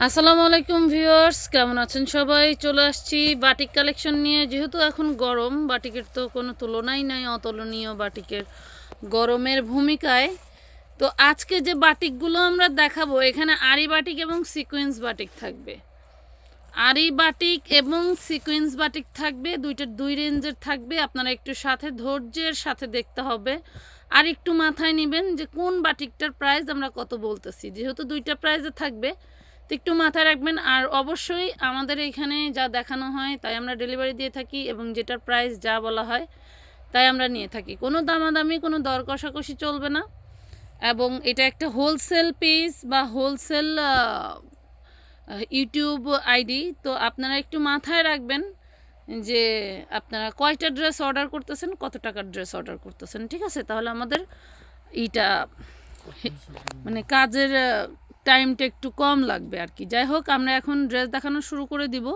আসসালামু আলাইকুম ভিউয়ার্স, কেমন আছেন সবাই? চলে আসছি বাটিক কালেকশন নিয়ে। যেহেতু এখন গরম, বাটিকের তো কোনো তুলনাই নাই, অতুলনীয় বাটিকের গরমের ভূমিকায়। তো আজকে যে বাটিকগুলো আমরা দেখাবো, এখানে আরি বাটিক এবং সিকোয়েন্স বাটিক থাকবে। আরি বাটিক এবং সিকোয়েন্স বাটিক থাকবে, দুইটার দুই রেঞ্জের থাকবে। আপনারা একটু সাথে ধৈর্যের সাথে দেখতে হবে। আর একটু মাথায় নেবেন যে কোন বাটিকটার প্রাইস আমরা কত বলতেছি। যেহেতু দুইটা প্রাইসে থাকবে তো একটু মাথায় রাখবেন। আর অবশ্যই আমাদের এখানে যা দেখানো হয় তাই আমরা ডেলিভারি দিয়ে থাকি এবং যেটার প্রাইস যা বলা হয় তাই আমরা নিয়ে থাকি। কোনো দামাদামি, কোনো দর কষাকষি চলবে না এবং এটা একটা হোলসেল পেজ বা হোলসেল ইউটিউব আইডি তো আপনারা একটু মাথায় রাখবেন যে আপনারা কয়টা ড্রেস অর্ডার করতেছেন, কত টাকার ড্রেস অর্ডার করতেছেন, ঠিক আছে? তাহলে আমাদের এইটা মানে কাজের টাইমটা একটু কম লাগবে আর কি যাই হোক, আমরা এখন ড্রেস দেখানো শুরু করে দিব।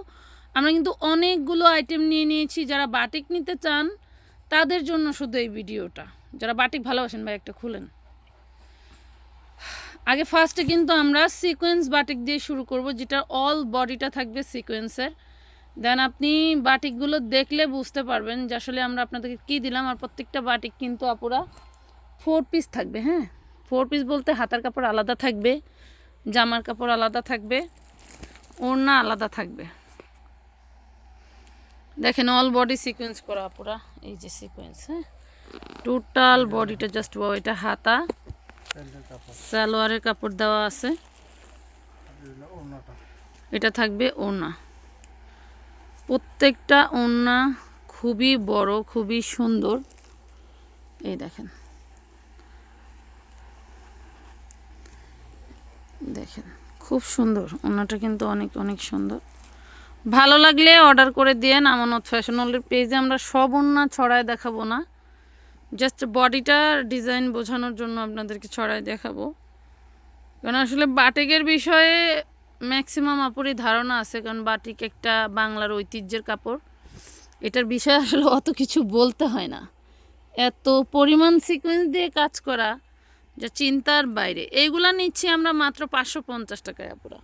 আমরা কিন্তু অনেকগুলো আইটেম নিয়ে নিয়েছি। যারা বাটিক নিতে চান, তাদের জন্য শুধু এই ভিডিওটা। যারা বাটিক ভালোবাসেন, ভাই, একটা খুলেন। আগে ফার্স্টে কিন্তু আমরা সিকোয়েন্স বাটিক দিয়ে শুরু করব, যেটা অল বডিটা থাকবে সিকোয়েন্সের দেন আপনি বাটিকগুলো দেখলে বুঝতে পারবেন যে আসলে আমরা আপনাদেরকে কী দিলাম। আর প্রত্যেকটা বাটিক কিন্তু আপুরা ফোর পিস থাকবে হ্যাঁ? ফোর পিস বলতে হাতার কাপড় আলাদা থাকবে। জামার কাপড় আলাদা থাকবে, ওড়না আলাদা থাকবে। দেখেন অল বডি সিকোয়েন্স করা আপুরা, এই যে সিকোয়েন্স হ্যাঁ? টোটাল বডিটা জাস্ট এটা হাতা। সালোয়ারের কাপড় দেওয়া আছে। এটা থাকবে ওড়না। প্রত্যেকটা ওড়না খুবই বড়, খুবই সুন্দর। এই দেখেন। দেখেন, খুব সুন্দর। ওনাটা কিন্তু অনেক অনেক সুন্দর। ভালো লাগলে অর্ডার করে দিয়ে আমানত ফ্যাশনালের পেজে আমরা সব ওন্না ছড়ায় দেখাবো না। জাস্ট বডিটা ডিজাইন বোঝানোর জন্য আপনাদেরকে ছড়ায় দেখাবো। কারণ আসলে বাটিকের বিষয়ে ম্যাক্সিমাম আপুরই ধারণা আছে। কারণ বাটিক একটা বাংলার ঐতিহ্যের কাপড়। এটার বিষয়ে আসলে অত কিছু বলতে হয় না। এত পরিমাণ সিকোয়েন্স দিয়ে কাজ করা। যা চিন্তার বাইরে। এইগুলা নিচ্ছি আমরা মাত্র পাঁচশো পঞ্চাশ টাকায় আপুরা।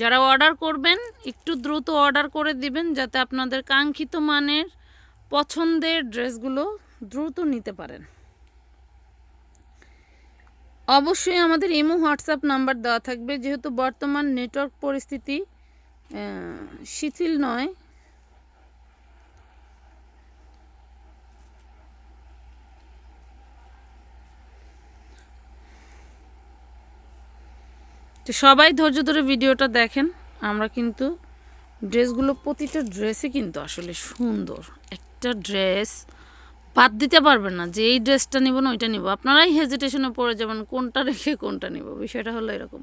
যারা অর্ডার করবেন, একটু দ্রুত অর্ডার করে দিবেন যাতে আপনাদের কাঙ্ক্ষিত মানের পছন্দের ড্রেসগুলো দ্রুত নিতে পারেন। অবশ্যই আমাদের ইমো, হোয়াটসঅ্যাপ নাম্বার দেওয়া থাকবে। যেহেতু বর্তমান নেটওয়ার্ক পরিস্থিতি শিথিল নয় তো সবাই ধৈর্য ধরে ভিডিওটা দেখেন। আমরা কিন্তু ড্রেসগুলো প্রতিটা ড্রেসই কিন্তু আসলে সুন্দর। একটা ড্রেস বাদ দিতে পারবেন না, যে এই ড্রেসটা নিব না, ওইটা নিব। আপনারাই হেজিটেশনে পড়ে যাবেন, কোনটা রেখে কোনটা নিব, বিষয়টা হলো এরকম।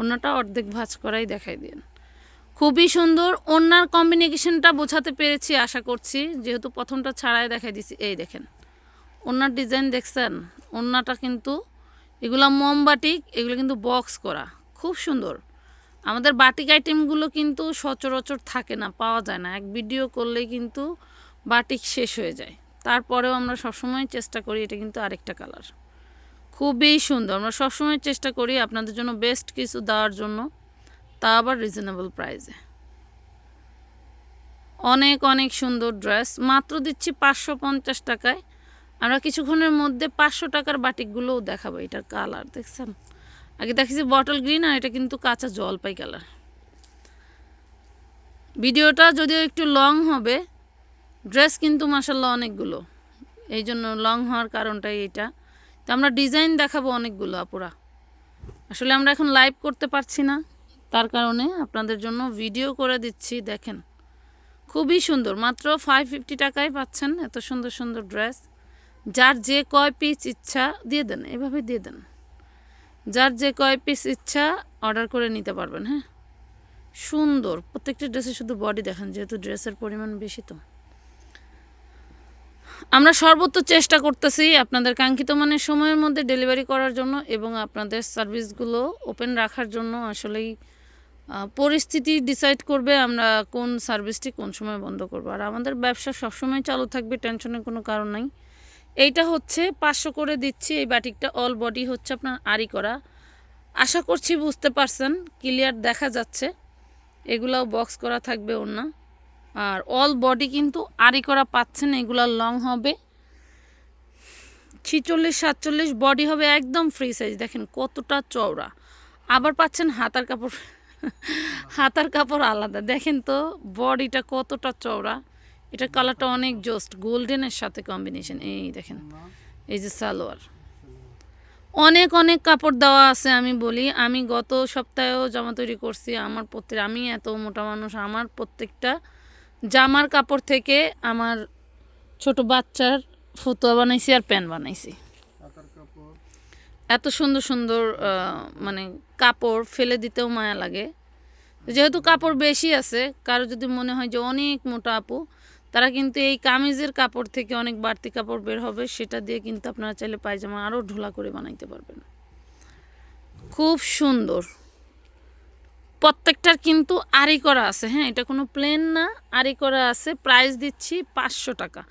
অন্যটা অর্ধেক ভাজ করাই দেখাই দিন। খুবই সুন্দর অন্যার কম্বিনেশনটা বোঝাতে পেরেছি, আশা করছি। যেহেতু প্রথমটা ছাড়াই দেখাই দিছি, এই দেখেন। অন্যার ডিজাইন দেখছেন? অন্যটা কিন্তু, এগুলো মোমবাটিক এগুলো কিন্তু বক্স করা। খুব সুন্দর। আমাদের বাটিক আইটেমগুলো কিন্তু সচরাচর থাকে না, পাওয়া যায় না। এক ভিডিও করলেই কিন্তু বাটিক শেষ হয়ে যায়। তারপরেও আমরা সবসময় চেষ্টা করি এটা কিন্তু আরেকটা কালার। খুবই সুন্দর। আমরা সবসময় চেষ্টা করি আপনাদের জন্য বেস্ট কিছু দেওয়ার জন্য। তা আবার রিজনেবল প্রাইসে। অনেক অনেক সুন্দর ড্রেস। মাত্র দিচ্ছি পাঁচশো পঞ্চাশ টাকায়। আমরা কিছুক্ষণের মধ্যে পাঁচশো টাকার বাটিকগুলোও দেখাবো এটার কালার, দেখছেন? আগে দেখেছি বটল গ্রিন আর এটা কিন্তু কাঁচা জলপাই কালার ভিডিওটা যদিও একটু লং হবে ড্রেস কিন্তু মাসাল্লাহ অনেকগুলো। এই জন্য লং হওয়ার কারণটাই এটা। তো আমরা ডিজাইন দেখাবো অনেকগুলো আপুরা। আসলে আমরা এখন লাইভ করতে পারছি না, তার কারণে আপনাদের জন্য ভিডিও করে দিচ্ছি, দেখেন। খুবই সুন্দর, মাত্র ফাইভ ফিফটি টাকায় পাচ্ছেন, এত সুন্দর সুন্দর ড্রেস যার যে কয় পিস ইচ্ছা, দিয়ে দেন, এভাবে দিয়ে দেন। যার যে কয় পিস ইচ্ছা অর্ডার করে নিতে পারবেন হ্যাঁ? সুন্দর। প্রত্যেকটা ড্রেসে শুধু বডি দেখেন, যেহেতু ড্রেসের পরিমাণ বেশি তো। আমরা সর্বোচ্চ চেষ্টা করতেছি আপনাদের কাঙ্ক্ষিত মানের সময়ের মধ্যে ডেলিভারি করার জন্য এবং আপনাদের সার্ভিসগুলো ওপেন রাখার জন্য আসলেই পরিস্থিতি ডিসাইড করবে আমরা কোন সার্ভিসটি কোন সময় বন্ধ করব। আর আমাদের ব্যবসা সবসময় চালু থাকবে টেনশনের কোনো কারণ নাই। এইটা হচ্ছে পাঁচশো করে দিচ্ছি, এই বাটিকটা অল বডি হচ্ছে আপনার আড়ি করা। আশা করছি বুঝতে পারছেন ক্লিয়ার দেখা যাচ্ছে। এগুলাও বক্স করা থাকবে ওর না আর অল বডি কিন্তু আড়ি করা পাচ্ছেন, এগুলা লং হবে। ছিচল্লিশ, সাতচল্লিশ বডি হবে একদম ফ্রি সাইজ দেখেন কতটা চওড়া। আবার পাচ্ছেন হাতার কাপড় হাতার কাপড় আলাদা। দেখেন তো বডিটা কতটা চওড়া। এটা কালারটা অনেক জোস্ট গোল্ডেনের সাথে কম্বিনেশন এই দেখেন এই যে সালোয়ার। অনেক অনেক কাপড় দেওয়া আছে আমি বলি। আমি গত সপ্তাহেও জামা তৈরি করছি আমার প্রত্যেক আমি এত মোটা মানুষ আমার প্রত্যেকটা জামার কাপড় থেকে আমার ছোট বাচ্চার ফুতুয়া বানাইছি আর প্যান্ট বানাইছি। এত সুন্দর সুন্দর মানে কাপড় ফেলে দিতেও মায়া লাগে। যেহেতু কাপড় বেশি আছে কারও যদি মনে হয় যে অনেক মোটা আপু তারা কিন্তু এই কামিজের কাপড় থেকে অনেক বাড়তি কাপড় বের হবে, সেটা দিয়ে কিন্তু আপনারা চাইলে পায়জামা আরও ঢোলা করে বানাইতে পারবেন। খুব সুন্দর। প্রত্যেকটার কিন্তু আড়ি করা আছে হ্যাঁ এটা কোনো প্লেন না, আড়ি করা আছে। প্রাইস দিচ্ছি পাঁচশো টাকা।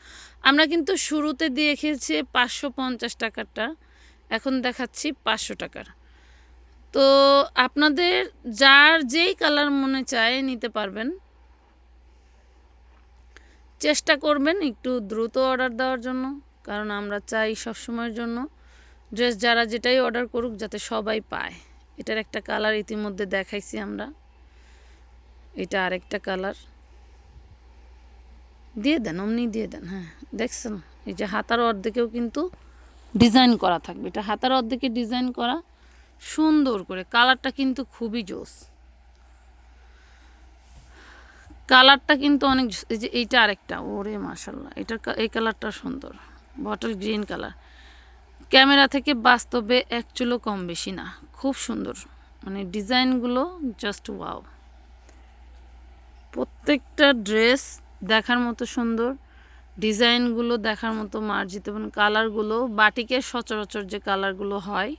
আমরা কিন্তু শুরুতে দিয়ে খেয়েছি পাঁচশো পঞ্চাশ টাকারটা, এখন দেখাচ্ছি পাঁচশো টাকার। তো আপনাদের যার যেই কালার মনে চায় নিতে পারবেন। চেষ্টা করবেন একটু দ্রুত অর্ডার দেওয়ার জন্য, কারণ আমরা চাই সব সময়ের জন্য ড্রেস যারা যেটাই অর্ডার করুক যাতে সবাই পায়। এটার একটা কালার ইতিমধ্যে দেখাইছি আমরা। এটা আরেকটা কালার দিয়ে দেন, অমনি দিয়ে দেন হ্যাঁ। দেখছেন, এই যে হাতার অর্ধেকেও কিন্তু ডিজাইন করা থাকবে। এটা হাতার অর্ধেকে ডিজাইন করা সুন্দর করে। কালারটা কিন্তু খুবই জোস। কালারটা কিন্তু অনেক যে এইটা আরেকটা, ওরে মাশাল্লাহ এটার কা- এই কালারটা সুন্দর, বটল গ্রিন কালার। ক্যামেরা থেকে বাস্তবে এক চুলো কম বেশি না, খুব সুন্দর মানে ডিজাইনগুলো জাস্ট ওয়াও প্রত্যেকটা ড্রেস দেখার মতো সুন্দর, ডিজাইনগুলো দেখার মতো মার্জিত, এবং কালারগুলো বাটিকের সচরাচর যে কালারগুলো হয়,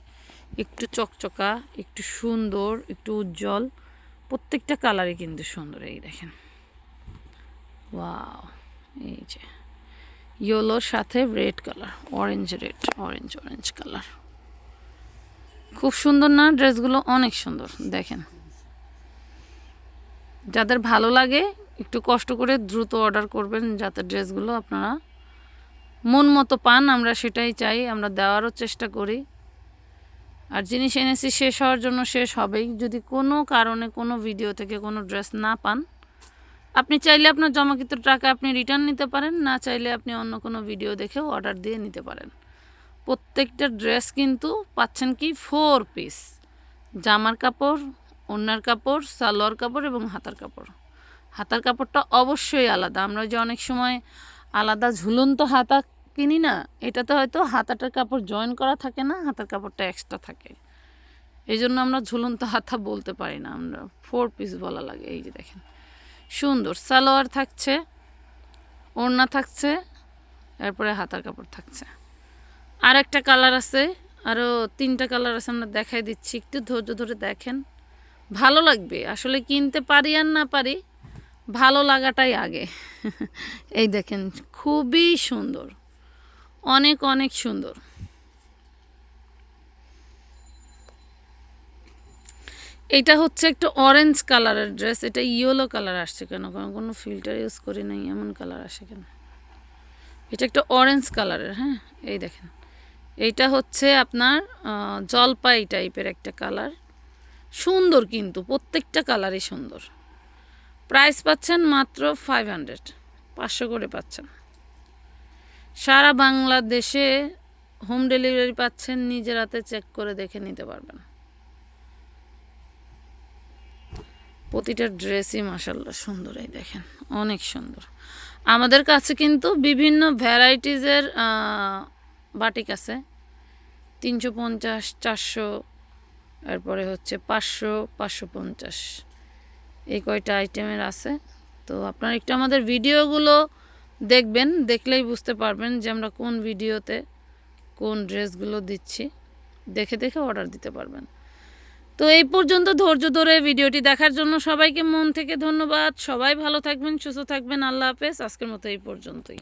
একটু চকচকা, একটু সুন্দর, একটু উজ্জ্বল, প্রত্যেকটা কালারই কিন্তু সুন্দর, এই দেখেন। ওয়াও এই যে ইয়েলোর সাথে red colour orange red orange orange colour খুব সুন্দর না? ড্রেসগুলো অনেক সুন্দর, দেখেন। যাদের ভালো লাগে, একটু কষ্ট করে দ্রুত অর্ডার করবেন, যাতে ড্রেসগুলো আপনারা মন মতো পান, আমরা সেটাই চাই, আমরা দেওয়ারও চেষ্টা করি। আর জিনিস এনেছি শেষ হওয়ার জন্য শেষ হবেই। যদি কোনো কারণে কোনো ভিডিও থেকে কোনো ড্রেস না পান আপনি চাইলে আপনার জমাকৃত টাকা আপনি রিটার্ন নিতে পারেন, না চাইলে আপনি অন্য কোনো ভিডিও দেখেও অর্ডার দিয়ে নিতে পারেন। প্রত্যেকটা ড্রেস কিন্তু পাচ্ছেন কি ফোর পিস জামার কাপড় ওড়নার কাপড়, সালোয়ার কাপড় এবং হাতার কাপড়। হাতার কাপড়টা অবশ্যই আলাদা। আমরা যে অনেক সময় আলাদা ঝুলন্ত হাতা কিনি না, এটাতে হয়তো হাতাটার কাপড় জয়েন করা থাকে না, হাতার কাপড়টা এক্সট্রা থাকে। এই জন্য আমরা ঝুলন্ত হাতা বলতে পারি না, আমরা ফোর পিস বলা লাগে। এই যে দেখেন। সুন্দর। সালোয়ার থাকছে, ওড়না থাকছে, এরপরে হাতার কাপড় থাকছে। আর একটা কালার আছে আরও তিনটা কালার আছে, আমরা দেখাই দিচ্ছি, একটু ধৈর্য ধরে দেখেন। ভালো লাগবে, আসলে কিনতে পারি আর না পারি, ভালো লাগাটাই আগে। এই দেখেন, খুবই সুন্দর, অনেক অনেক সুন্দর। এটা হচ্ছে একটা অরেঞ্জ কালারের ড্রেস এটা ইয়েলো কালার আসছে কেন? কারণ কোনো ফিল্টার ইউজ করি নাই, এমন কালার আসে কেন? এটা একটা অরেঞ্জ কালারের হ্যাঁ? এই দেখেন। এইটা হচ্ছে আপনার জলপাই টাইপের একটা কালার সুন্দর কিন্তু, প্রত্যেকটা কালারই সুন্দর। প্রাইস পাচ্ছেন মাত্র ফাইভ হান্ড্রেড পাঁচশো করে পাচ্ছেন। সারা বাংলাদেশে হোম ডেলিভারি পাচ্ছেন, নিজের হাতে চেক করে দেখে নিতে পারবেন। প্রতিটা ড্রেসই মাসাল্লাহ সুন্দর, এই দেখেন, অনেক সুন্দর। আমাদের কাছে কিন্তু বিভিন্ন ভ্যারাইটিজের বাটিক আছে। তিনশো পঞ্চাশ, চারশো, এরপরে হচ্ছে পাঁচশো পাঁচশো পঞ্চাশ। এই কয়টা আইটেমের আছে। তো আপনারা একটু আমাদের ভিডিওগুলো দেখবেন, দেখলেই বুঝতে পারবেন যে আমরা কোন ভিডিওতে কোন ড্রেসগুলো দিচ্ছি। দেখে দেখে অর্ডার দিতে পারবেন। তো এই পর্যন্ত ধৈর্য ধরে ভিডিওটি দেখার জন্য সবাইকে মন থেকে ধন্যবাদ। সবাই ভালো থাকবেন, সুস্থ থাকবেন। আল্লাহ হাফেজ। আজকের মতো এই পর্যন্তই।